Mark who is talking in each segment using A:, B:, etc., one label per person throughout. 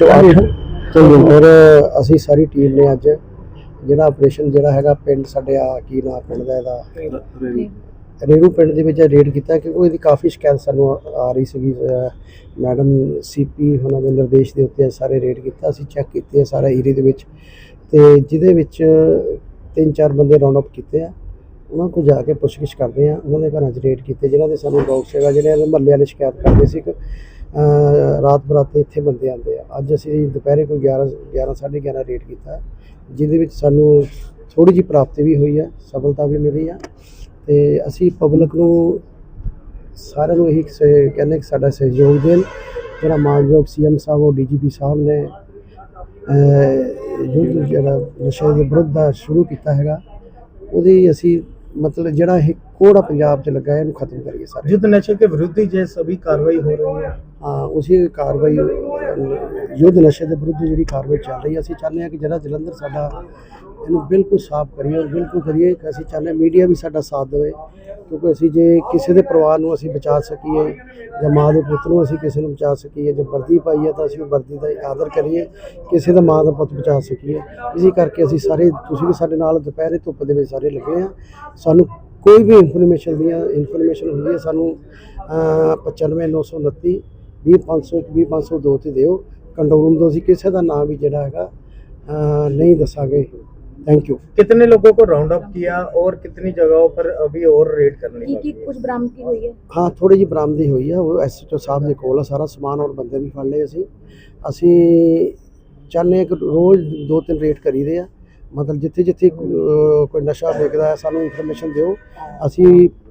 A: ਔਰ ਅਸੀਂ ਸਾਰੀ ਟੀਮ ਨੇ ਅੱਜ ਜਿਹੜਾ ਆਪਰੇਸ਼ਨ ਜਿਹੜਾ ਹੈਗਾ ਪਿੰਡ ਸਾਡੇ ਆ ਕੀ ਨਾਮ ਪਿੰਡ ਦਾ ਇਹਦਾ? ਰੇਰੂ। ਪਿੰਡ ਦੇ ਵਿੱਚ ਰੇਡ ਕੀਤਾ ਕਿਉਂਕਿ ਇਹਦੀ ਕਾਫੀ ਸ਼ਿਕਾਇਤ ਸਾਨੂੰ ਆ- ਰਹੀ ਸੀਗੀ ਮੈਡਮ ਸੀਪੀ ਉਹਨਾਂ ਦੇ ਨਿਰਦੇਸ਼ ਦੇ ਉੱਤੇ ਸਾਰੇ ਰੇਡ ਕੀਤਾ ਅਸੀਂ ਚੈੱਕ ਕੀਤੇ ਸਾਰਾ ਏਰੀਆ ਦੇ ਵਿੱਚ। ਤੇ ਜਿਹਦੇ ਵਿੱਚ ਤਿੰਨ ਚਾਰ ਬੰਦੇ ਰਾਉਂਡ ਅਪ ਕੀਤੇ ਆ। ਉਹਨਾਂ ਕੋਲ ਜਾ ਕੇ ਪੁੱਛਗਿੱਛ ਕਰਦੇ ਆ ਉਹਨਾਂ ਦੇ ਘਰਾਂ 'ਚ ਰੇਡ ਕੀਤੇ ਜਿਨ੍ਹਾਂ ਦੇ ਸਾਨੂੰ ਡੌਗ ਸੀਗਾ ਜਿਹੜੇ ਇਹਦੇ ਮਹੱਲੇ ਵਾਲੇ ਸ਼ਿਕਾਇਤ ਕਰਦੇ ਸੀ ਕਿ ਰਾਤ ਬਰਾਤੇ ਇੱਥੇ ਬੰਦੇ ਆਉਂਦੇ ਆ। ਅੱਜ ਅਸੀਂ ਦੁਪਹਿਰੇ ਕੋਈ 11 11 11:30 ਰੇਟ ਕੀਤਾ। ਜਿਹਦੇ ਵਿੱਚ ਸਾਨੂੰ ਥੋੜੀ ਜਿਹੀ ਪ੍ਰਾਪਤੀ ਵੀ ਹੋਈ ਹੈ ਸਫਲਤਾ ਵੀ ਮਿਲੀ ਆ। ਤੇ ਅਸੀਂ ਪਬਲਿਕ ਨੂੰ ਸਾਰਿਆਂ ਨੂੰ ਇਹੀ ਸ- ਕਹਿੰਦੇ ਕਿ ਸਾਡਾ ਸਹਿਯੋਗ ਦੇਣ। ਜਿਹੜਾ ਮਾਨਯੋਗ ਸੀਐਮ ਸਾਹਿਬ, ਉਹ ਡੀਜੀਪੀ ਸਾਹਿਬ ਨੇ ਯੁੱਧ ਜਿਹੜਾ ਨਸ਼ੇ ਦੇ ਵਿਰੁੱਧ ਦਾ ਸ਼ੁਰੂ ਕੀਤਾ ਹੈਗਾ, ਉਹਦੀ ਅਸੀਂ ਮਤਲਬ ਜਿਹੜਾ ਇਹ ਕੋੜਾ ਪੰਜਾਬ 'ਚ ਲੱਗਾ ਹੈ ਇਹਨੂੰ ਖਤਮ ਕਰੀਏ ਸਾਰੇ
B: युद्ध नशे के विरुद्ध ही ये सभी कार्रवाई हो रही है
A: ਹਾਂ ਉਸੇ ਕਾਰਵਾਈ ਅਹ, ਯੁੱਧ ਨਸ਼ੇ ਦੇ ਵਿਰੁੱਧ ਜਿਹੜੀ ਕਾਰਵਾਈ ਚੱਲ ਰਹੀ ਹੈ ਅਸੀਂ ਚਾਹੁੰਦੇ ਹਾਂ ਕਿ ਜਿਹੜਾ ਜਲੰਧਰ ਸਾਡਾ ਇਹਨੂੰ ਬਿਲਕੁਲ ਸਾਫ਼ ਕਰੀਏ ਔਰ ਬਿਲਕੁਲ ਕਰੀਏ ਕਿ ਅਸੀਂ ਚਾਹੁੰਦੇ ਮੀਡੀਆ ਵੀ ਸਾਡਾ ਸਾਥ ਦੇਵੇ ਕਿਉਂਕਿ ਅਸੀਂ ਜੇ ਕਿਸੇ ਦੇ ਪਰਿਵਾਰ ਨੂੰ ਅਸੀਂ ਬਚਾ ਸਕੀਏ ਜਾਂ ਮਾਂ ਦੇ ਪੁੱਤ ਨੂੰ ਅਸੀਂ ਕਿਸੇ ਨੂੰ ਬਚਾ ਸਕੀਏ ਜੇ ਵਰਦੀ ਪਾਈ ਹੈ ਤਾਂ ਅਸੀਂ ਉਹ ਵਰਦੀ ਦਾ ਆਦਰ ਕਰੀਏ ਕਿਸੇ ਦਾ ਮਾਂ ਦਾ ਪੁੱਤ ਬਚਾ ਸਕੀਏ। ਇਸੇ ਕਰਕੇ ਅਸੀਂ ਸਾਰੇ ਤੁਸੀਂ ਵੀ ਸਾਡੇ ਨਾਲ ਦੁਪਹਿਰੇ ਧੁੱਪ ਦੇ ਵਿੱਚ ਸਾਰੇ ਲੱਗੇ ਆ। ਸਾਨੂੰ ਕੋਈ ਵੀ ਇਨਫੋਰਮੇਸ਼ਨ ਦੀਆਂ ਇਨਫੋਰਮੇਸ਼ਨ ਹੁੰਦੀ ਹੈ ਸਾਨੂੰ ਅਹ, 95929 20500 20502 ਤੇ ਦਿਓ। ਕੰਟਰੋਲ ਰੂਮ ਤੋਂ ਅਸੀਂ ਕਿਸੇ ਦਾ ਨਾਮ ਵੀ ਜਿਹੜਾ ਹੈਗਾ ਨਹੀਂ ਦੱਸਾਂਗੇ। ਥੈਂਕ ਯੂ
B: कितने लोगों को राउंड अप किया और कितनी जगहों पर अभी और रेड करनी
C: ਕੀ
B: बाकी
C: ਕੀ
B: है?
C: ਕੁਝ ਬਰਾਮਦਗੀ ਹੋਈ ਹੈ
A: ਹਾਂ ਥੋੜੀ ਜਿਹੀ ਬਰਾਮਦੀ ਹੋਈ ਹੈ ਉਹ ਐਸਐਚਓ ਸਾਹਿਬ ਦੇ ਕੋਲ ਆ ਸਾਰਾ ਸਮਾਨ ਔਰ ਬੰਦੇ ਵੀ ਫੜ ਲਏ ਅਸੀਂ ਅਸੀਂ ਚਾਹੁੰਦੇ ਹਾਂ ਕਿ ਰੋਜ਼ ਦੋ ਤਿੰਨ ਰੇਟ ਕਰੀਦੇ ਆ ਮਤਲਬ ਜਿੱਥੇ ਜਿੱਥੇ ਅਹ, ਕੋਈ ਨਸ਼ਾ ਵਿਕਦਾ ਹੈ ਸਾਨੂੰ ਇਨਫੋਰਮੇਸ਼ਨ ਦਿਓ ਅਸੀਂ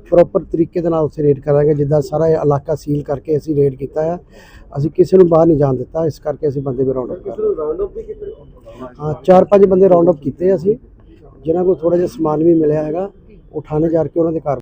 A: ਪ੍ਰੋਪਰ ਤਰੀਕੇ ਦੇ ਨਾਲ ਉੱਥੇ ਰੇਡ ਕਰਾਂਗੇ, ਜਿੱਦਾਂ ਸਾਰਾ ਇਲਾਕਾ ਸੀਲ ਕਰਕੇ ਅਸੀਂ ਰੇਡ ਕੀਤਾ ਆ ਅਸੀਂ ਕਿਸੇ ਨੂੰ ਬਾਹਰ ਨਹੀਂ ਜਾਣ ਦਿੱਤਾ, ਇਸ ਕਰਕੇ ਅਸੀਂ ਬੰਦੇ ਵੀ ਰਾਉਂਡ ਅਪ ਕਰ ਰਹੇ ਹਾਂ। ਹਾਂ, ਚਾਰ ਪੰਜ ਬੰਦੇ ਰਾਉਂਡ ਅਪ ਕੀਤੇ ਅਸੀਂ, ਜਿਨ੍ਹਾਂ ਕੋਲ ਥੋੜਾ ਜਿਹਾ ਸਮਾਨ ਵੀ ਮਿਲਿਆ ਹੈਗਾ ਉਠਾਣੇ ਜਾ ਕੇ ਉਹਨਾਂ ਦੇ ਘਰ